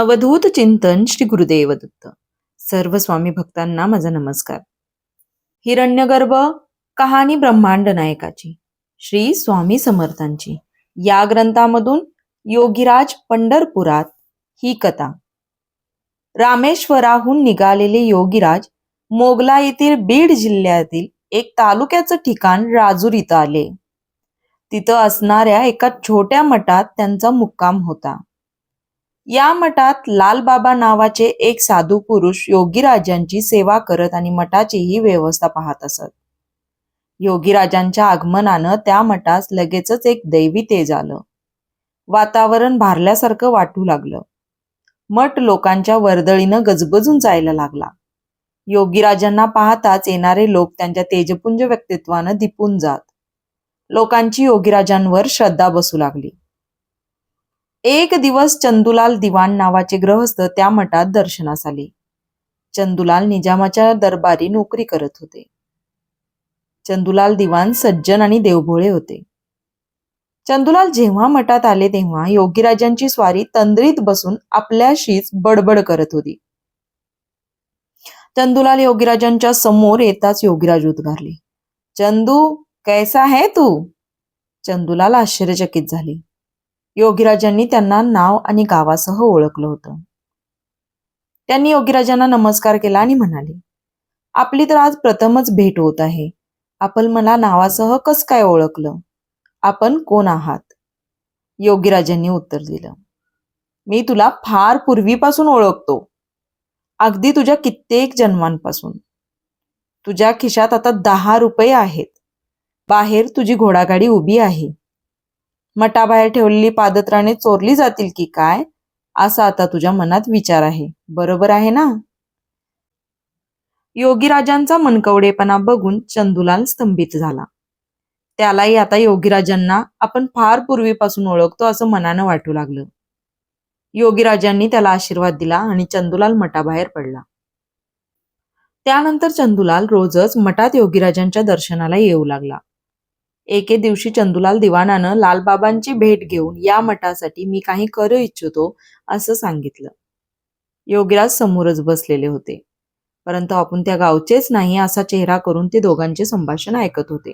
अवधूत चिंतन श्री गुरुदेव दत्त सर्व स्वामी भक्तांना माझा नमस्कार. हिरण्यगर्भ कहाणी ब्रह्मांड नायकाची. श्री स्वामी समर्थांची. या ग्रंथामधून योगीराज पंढरपुरात ही कथा. रामेश्वराहून निघालेले योगीराज मोगला येथील बीड जिल्ह्यातील एक तालुक्याचं ठिकाण राजूर इथं आले. तिथं असणाऱ्या एका छोट्या मठात त्यांचा मुक्काम होता. या मठात लालबाबा नावाचे एक साधू पुरुष योगीराजांची सेवा करत आणि मठाचीही व्यवस्था पाहत असत. योगीराजांच्या आगमनानं त्या मठास लगेचच एक दैवी तेज आलं. वातावरण भारल्यासारखं वाटू लागलं. मठ लोकांच्या वर्दळीनं गजबजून जायला लागला. योगीराजांना पाहताच येणारे लोक त्यांच्या तेजपुंज व्यक्तित्वानं दिपून जात. लोकांची योगीराजांवर श्रद्धा बसू लागली. एक दिवस चंदुलाल दिवाण नावाचे ग्रहस्थ त्या मठात दर्शनास आले. चंदुलाल निजामाच्या दरबारी नोकरी करत होते. चंदुलाल दिवाण सज्जन आणि देवभोळे होते. चंदुलाल जेव्हा मठात आले तेव्हा योगीराजांची स्वारी तंद्रीत बसून आपल्याशीच बडबड करत होती. चंदुलाल योगीराजांच्या समोर येताच योगीराज उद्गारले. चंदू कैसा है तू? चंदुलाल आश्चर्यचकित झाले. योगीराजांनी त्यांना नाव आणि गावासह ओळखलं होतं. त्यांनी योगीराजांना नमस्कार केला आणि म्हणाले आपली तर आज प्रथमच भेट होत आहे. आपण मला नावासह कस काय ओळखलं? आपण कोण आहात? योगीराजांनी उत्तर दिलं मी तुला फार पूर्वीपासून ओळखतो. अगदी तुझ्या कित्येक जन्मांपासून. तुझ्या खिशात आता दहा रुपये आहेत. बाहेर तुझी घोडागाडी उभी आहे. मठाबाहेर ठेवलेली पादत्राणे चोरली जातील की काय? असा आता तुझ्या मनात विचार आहे. बरोबर आहे ना? योगीराजांचा मनकवडेपणा बघून चंदुलाल स्तंभित झाला. त्यालाही आता योगीराजांना आपण फार पूर्वीपासून ओळखतो असं मनानं वाटू लागलं. योगीराजांनी त्याला आशीर्वाद दिला आणि चंदुलाल मठाबाहेर पडला. त्यानंतर चंदुलाल रोजच मठात योगीराजांच्या दर्शनाला येऊ लागला. एके दिवशी चंदुलाल दिवाणानं लालबाबांची भेट घेऊन या मठासाठी मी काही करू इच्छितो असं सांगितलं. योगीराज समोरच बसलेले होते. परंतु आपण त्या गावचेच नाही असा चेहरा करून ते दोघांचे संभाषण ऐकत होते.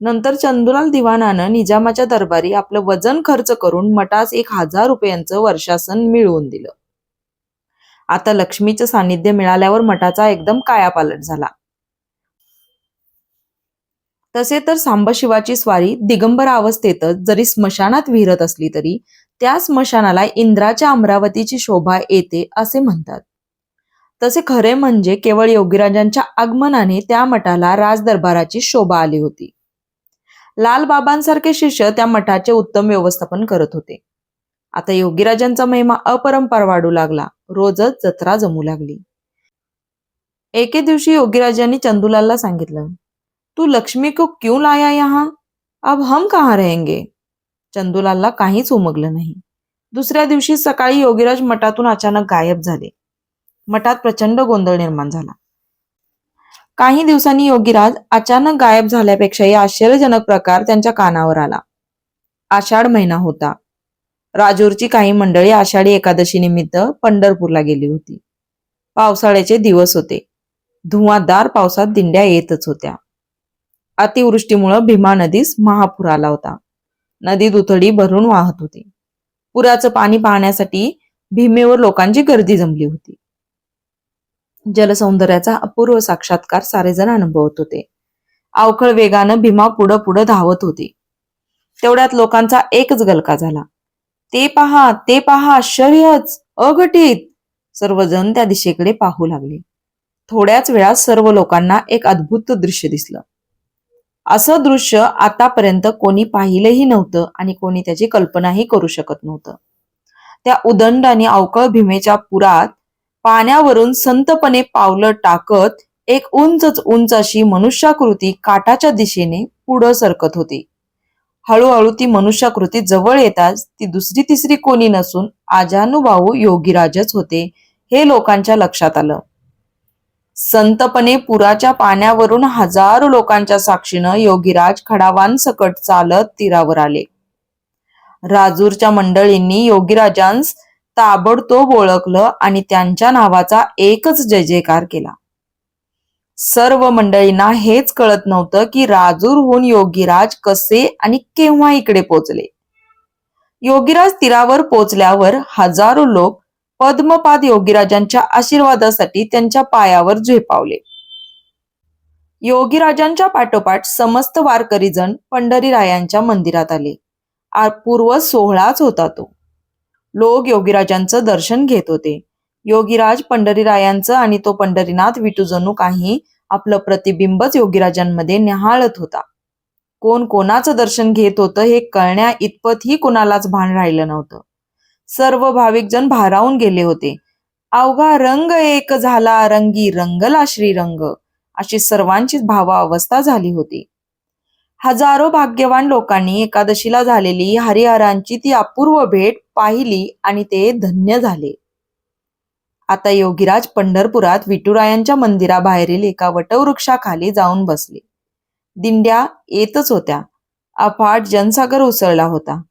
नंतर चंदुलाल दिवाणानं निजामाच्या दरबारी आपलं वजन खर्च करून मठास एक हजार रुपयांचं वर्षासन मिळवून दिलं. आता लक्ष्मीचं सानिध्य मिळाल्यावर मठाचा एकदम कायापालट झाला. तसे तर सांबशिवाची स्वारी दिगंबर अवस्थेतच जरी स्मशानात विहिरत असली तरी त्या स्मशानाला इंद्राच्या अमरावतीची शोभा येते असे म्हणतात. तसे खरे म्हणजे केवळ योगीराजांच्या आगमनाने त्या मठाला राजदरबाराची शोभा आली होती. लालबाबांसारखे शिष्य त्या मठाचे उत्तम व्यवस्थापन करत होते. आता योगीराजांचा महिमा अपरंपार वाढू लागला. रोजच जत्रा जमू लागली. एके दिवशी योगीराजांनी चंदुलालला सांगितलं तू लक्ष्मी को क्यों लाया यहाँ? अब हम कहाँ रहेंगे? चंदूलालला काहीच उमगलं नाही. दुसऱ्या दिवशी सकाळी योगीराज मठातून अचानक गायब झाले. मठात प्रचंड गोंधळ निर्माण झाला. काही दिवसांनी योगीराज अचानक गायब झाल्यापेक्षाही आश्चर्यजनक प्रकार त्यांच्या कानावर आला. आषाढ महिना होता. राजूरची काही मंडळी आषाढी एकादशी निमित्त पंढरपूरला गेली होती. पावसाळ्याचे दिवस होते. धुवाधार पावसात दिंड्या येतच होत्या. अतिवृष्टीमुळं भीमा नदीस महापूर आला होता. नदी दुथडी भरून वाहत होती. पुराचं पाणी पाहण्यासाठी भीमेवर लोकांची गर्दी जमली होती. जलसौंदर्याचा अपूर्व साक्षात्कार सारेजण अनुभवत होते. अवखळ वेगानं भीमा पुढं पुढं धावत होती. तेवढ्यात लोकांचा एकच गलका झाला. ते पहा ते पहा शर्यच अघटित! सर्वजण त्या दिशेकडे पाहू लागले. थोड्याच वेळात सर्व लोकांना एक अद्भुत दृश्य दिसलं. असं दृश्य आतापर्यंत कोणी पाहिलंही नव्हतं आणि कोणी त्याची कल्पनाही करू शकत नव्हतं. त्या उदंड आणि अवकळ भीमेच्या पुरात पाण्यावरून संतपणे पावलं टाकत एक उंचच उंच अशी मनुष्याकृती काटाच्या दिशेने पुढं सरकत होती. हळूहळू ती मनुष्याकृती जवळ येताच ती दुसरी तिसरी कोणी नसून आजानुभाऊ योगीराजच होते हे लोकांच्या लक्षात आलं. संतपणे पुराच्या पाण्यावरून हजारो लोकांच्या साक्षीनं योगीराज खडावांसकट चालत तीरावर आले. राजूरच्या मंडळींनी योगीराजांस ताबडतोब ओळखलं आणि त्यांच्या नावाचा एकच जय जयकार केला. सर्व मंडळींना हेच कळत नव्हतं की राजूरहून योगीराज कसे आणि केव्हा इकडे पोचले. योगीराज तीरावर पोचल्यावर हजारो लोक पद्मपाद योगीराजांच्या आशीर्वादासाठी त्यांच्या पायावर झेपावले. योगीराजांच्या पाठोपाठ समस्त वारकरी जण पंढरीरायांच्या मंदिरात आले. पूर्व सोहळाच होता तो. लोक योगीराजांचं दर्शन घेत होते. योगीराज पंढरीरायांचं आणि तो पंढरीनाथ विटू जणू काही आपलं प्रतिबिंबच योगीराजांमध्ये निहाळत होता. कोण कोणाचं दर्शन घेत होतं हे कळण्या इतपतही कोणालाच भान राहिलं नव्हतं. सर्व भाविकजण भारावून गेले होते. अवघा रंग एक झाला रंगी रंगला श्रीरंग. अशी सर्वांचीच भावावस्था झाली होती. हजारो भाग्यवान लोकांनी एकादशीला झालेली हरिहरांची ती अपूर्व भेट पाहिली आणि ते धन्य झाले. आता योगीराज पंढरपुरात विठुरायांच्या मंदिराबाहेरील एका वटवृक्षाखाली जाऊन बसले. दिंड्या येतच होत्या. अफाट जनसागर उसळला होता.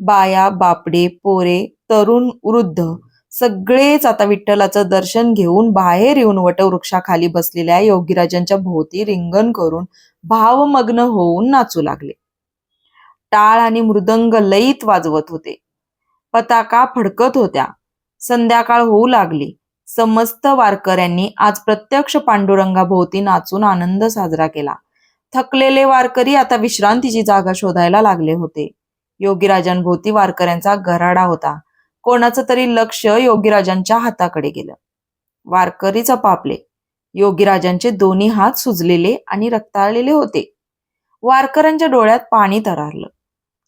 बाया बापडे पोरे तरुण वृद्ध. सगळेच आता विठ्ठलाचं दर्शन घेऊन बाहेर येऊन वटवृक्षाखाली बसलेल्या योगीराजांच्या भोवती रिंगण करून भावमग्न होऊन नाचू लागले. टाळ आणि मृदंग लयीत वाजवत होते. पताका फडकत होत्या. संध्याकाळ होऊ लागली. समस्त वारकऱ्यांनी आज प्रत्यक्ष पांडुरंगाभोवती नाचून आनंद साजरा केला. थकलेले वारकरी आता विश्रांतीची जागा शोधायला लागले होते. योगीराजांभोवती वारकऱ्यांचा गराडा होता. कोणाचं तरी लक्ष योगीराजांच्या हाताकडे गेलं. वारकरी चपापले योगीराजांचे दोन्ही हात सुजलेले आणि रक्ताळलेले होते. वारकऱ्यांच्या डोळ्यात पाणी तरारलं.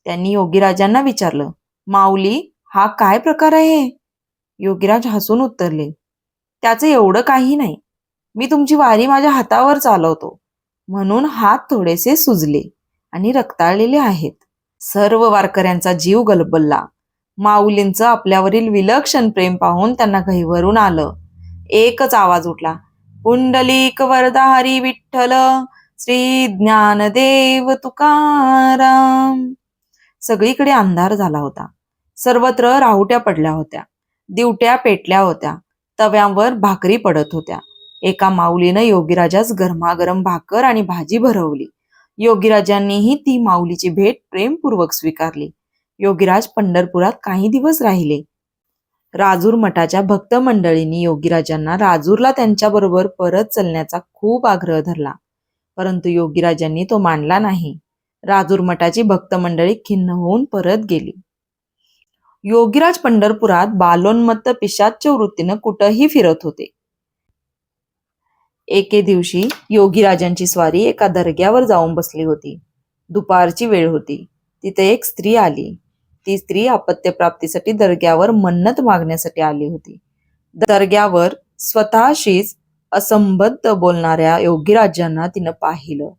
त्यांनी योगीराजांना विचारलं माऊली हा काय प्रकार आहे? योगीराज हसून उत्तरले त्याचं एवढं काही नाही. मी तुमची वारी माझ्या हातावर चालवतो. म्हणून हात थोडेसे सुजले आणि रक्ताळलेले आहेत. सर्व वारकऱ्यांचा जीव गलबलला. माऊलींचं आपल्यावरील विलक्षण प्रेम पाहून त्यांना घहीवरून आलं. एकच आवाज उठला. पुंडलिक वरदा हरी विठ्ठल श्री ज्ञानदेव तुकाराम. सगळीकडे अंधार झाला होता. सर्वत्र राहुट्या पडल्या होत्या. दिवट्या पेटल्या होत्या. तव्यांवर भाकरी पडत होत्या. एका माऊलीनं योगीराजास गरमागरम भाकर आणि भाजी भरवली. योगीराजांनीही ती माऊलीची भेट प्रेमपूर्वक स्वीकारली. योगीराज पंढरपुरात काही दिवस राहिले. राजूर मठाच्या भक्त मंडळींनी योगीराजांना राजूरला त्यांच्याबरोबर परत चलण्याचा खूप आग्रह धरला. परंतु योगीराजांनी तो मानला नाही. राजूर मठाची भक्त मंडळी खिन्न होऊन परत गेली. योगीराज पंढरपुरात बालोन्मत्त पिशाच्य वृत्तीनं कुठंही फिरत होते. एके दिवशी योगीराजांची स्वारी एका दर्ग्यावर जाऊन बसली होती. दुपारची वेळ होती. तिथे एक स्त्री आली. ती स्त्री अपत्यप्राप्तीसाठी दर्ग्यावर मन्नत मागण्यासाठी आली होती. दर्ग्यावर स्वतःशीच असंबद्ध बोलणाऱ्या योगीराजांना तिनं पाहिलं.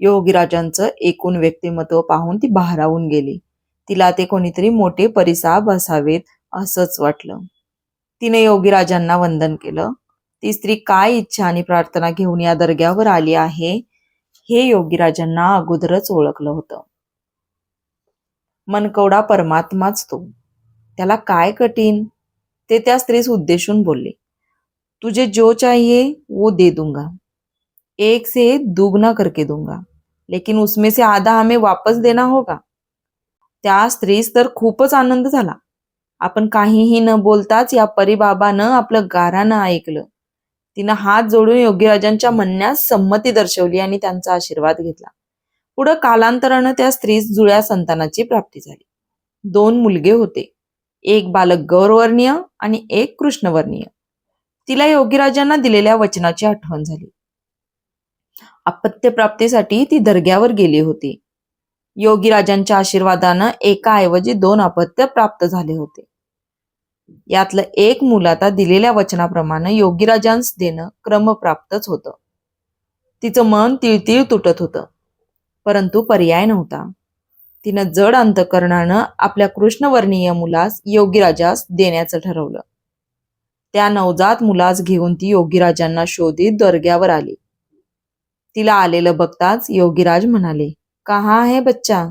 योगीराजांचं एकूण व्यक्तिमत्व पाहून ती भारावून गेली. तिला ते कोणीतरी मोठे परिसाब असावेत असंच वाटलं. तिने योगीराजांना वंदन केलं. ती स्त्री काय इच्छा आणि प्रार्थना घेऊन या दर्ग्यावर आली आहे हे योगीराजांना अगोदरच ओळखलं होतं. मनकवडा परमात्माच तो. त्याला काय कठीण? ते त्या स्त्रीस उद्देशून बोलले. तुझे जो चाहिए वो दे दूंगा. एक से दुगना करके दूंगा. लेकिन उसमें से आधा हमें वापस देना होगा? त्या स्त्रीस तर खूपच आनंद झाला. आपण काहीही न बोलताच या परिबाबानं आपलं गारानं ऐकलं. तिनं हात जोडून योगीराजांच्या म्हणण्यास संमती दर्शवली आणि त्यांचा आशीर्वाद घेतला. पुढं कालांतरानं त्या स्त्रीस जुळ्या संतानाची प्राप्ती झाली. दोन मुलगे होते. एक बालक गौरवर्णीय आणि एक कृष्णवर्णीय. तिला योगीराजांना दिलेल्या वचनाची आठवण झाली. अपत्य प्राप्तीसाठी ती दर्ग्यावर गेली होती. योगीराजांच्या आशीर्वादानं एकाऐवजी दोन अपत्य प्राप्त झाले होते. यातलं एक मुल आता दिलेल्या वचनाप्रमाणे योगीराजांस देणं क्रमप्राप्तच होतं. तिचं मन तिळतिळ तुटत होतं. परंतु पर्याय नव्हता. तिनं जड अंतकरणानं आपल्या कृष्णवर्णीय मुलास योगीराजास देण्याचं ठरवलं. त्या नवजात मुलास घेऊन ती योगीराजांना शोधित दर्ग्यावर आली. तिला आलेलं बघताच योगीराज म्हणाले कहा आहे बच्चा?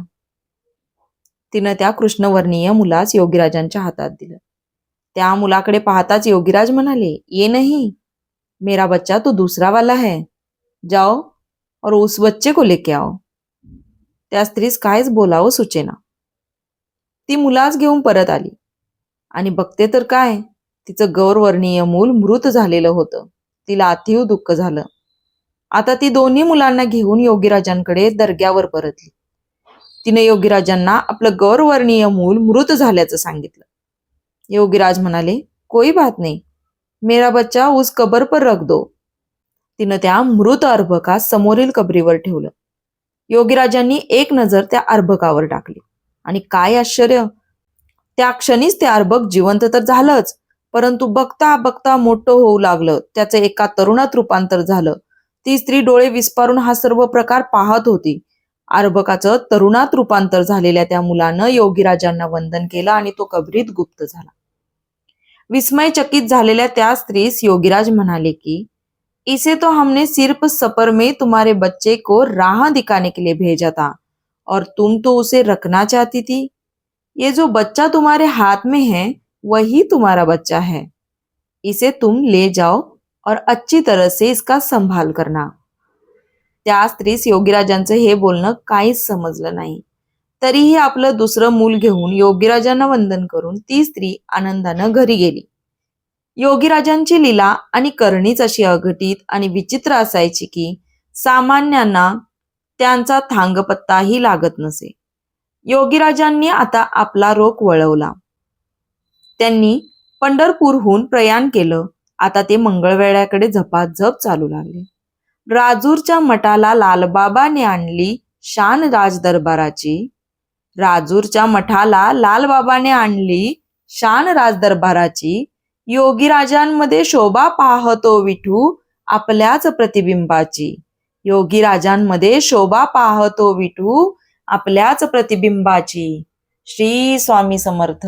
तिनं त्या कृष्णवर्णीय मुलास योगीराजांच्या हातात दिलं. त्या मुलाकडे पाहताच योगीराज म्हणाले ये नाही. मेरा बच्चा तो दूसरा वाला है. जाओ और उस बच्चे को लेके आओ. त्या स्त्रीस काहीच बोलावं सुचेना. ती मुलाच घेऊन परत आली. आणि बघते तर काय तिचं गौरवर्णीय मूल मृत झालेलं होतं. तिला अतिव दुःख झालं. आता ती दोन्ही मुलांना घेऊन योगीराजांकडे दर्ग्यावर परतली. तिने योगीराजांना आपलं गौरवर्णीय मूल मृत झाल्याचं सांगितलं. योगीराज म्हणाले कोई बात नाही. मेरा बच्चा उस कबर पर रख दो. तिनं त्या मृत अर्भकास समोरील कबरीवर ठेवलं. योगीराजांनी एक नजर त्या अर्भकावर टाकली. आणि काय आश्चर्य! त्या क्षणीच ते अर्भक जिवंत तर झालंच परंतु बघता बघता मोठं होऊ लागलं. त्याचं एका तरुणात रूपांतर झालं. ती स्त्री डोळे विस्पारून हा सर्व प्रकार पाहत होती. अर्भकाचं तरुणात रूपांतर झालेल्या त्या मुलानं योगीराजांना वंदन केलं आणि तो कबरीत गुप्त झाला. विस्मयचकित झालेल्या त्या स्त्रीस योगीराज म्हणाले की इसे तो हमने सिर्फ सफर में तुम्हारे बच्चे को राह दिखाने के लिए भेजा था और तुम तो उसे रखना चाहती थी। ये जो बच्चा तुम्हारे हाथ में है वही तुम्हारा बच्चा है। इसे तुम ले जाओ और अच्छी तरह से इसका संभाल करना। त्या स्त्रीस योगीराजांचं हे बोलणं काहीच समजलं नाही। तरीही आपलं दुसरं मूल घेऊन योगीराजांना वंदन करून ती स्त्री आनंदानं घरी गेली। योगीराजांची लीला आणि करणीच अशी अघटित आणि विचित्र असायची की सामान्यांना त्यांचा थांगपत्ताही लागत नसे. योगीराजांनी आता आपला रोख वळवला. त्यांनी पंढरपूरहून प्रयाण केलं. आता ते मंगळवेड्याकडे झपाझप चालू लागले. राजूरच्या मठाला लालबाबाने आणली शान राज दरबाराची राजूरच्या मठाला लालबाबाने आणली शान राज दरबाराची योगीराजांमध्ये शोभा पाहतो विठू आपल्याच प्रतिबिंबाची. योगीराजांमध्ये शोभा पाहतो विठू आपल्याच प्रतिबिंबाची. श्री स्वामी समर्थ.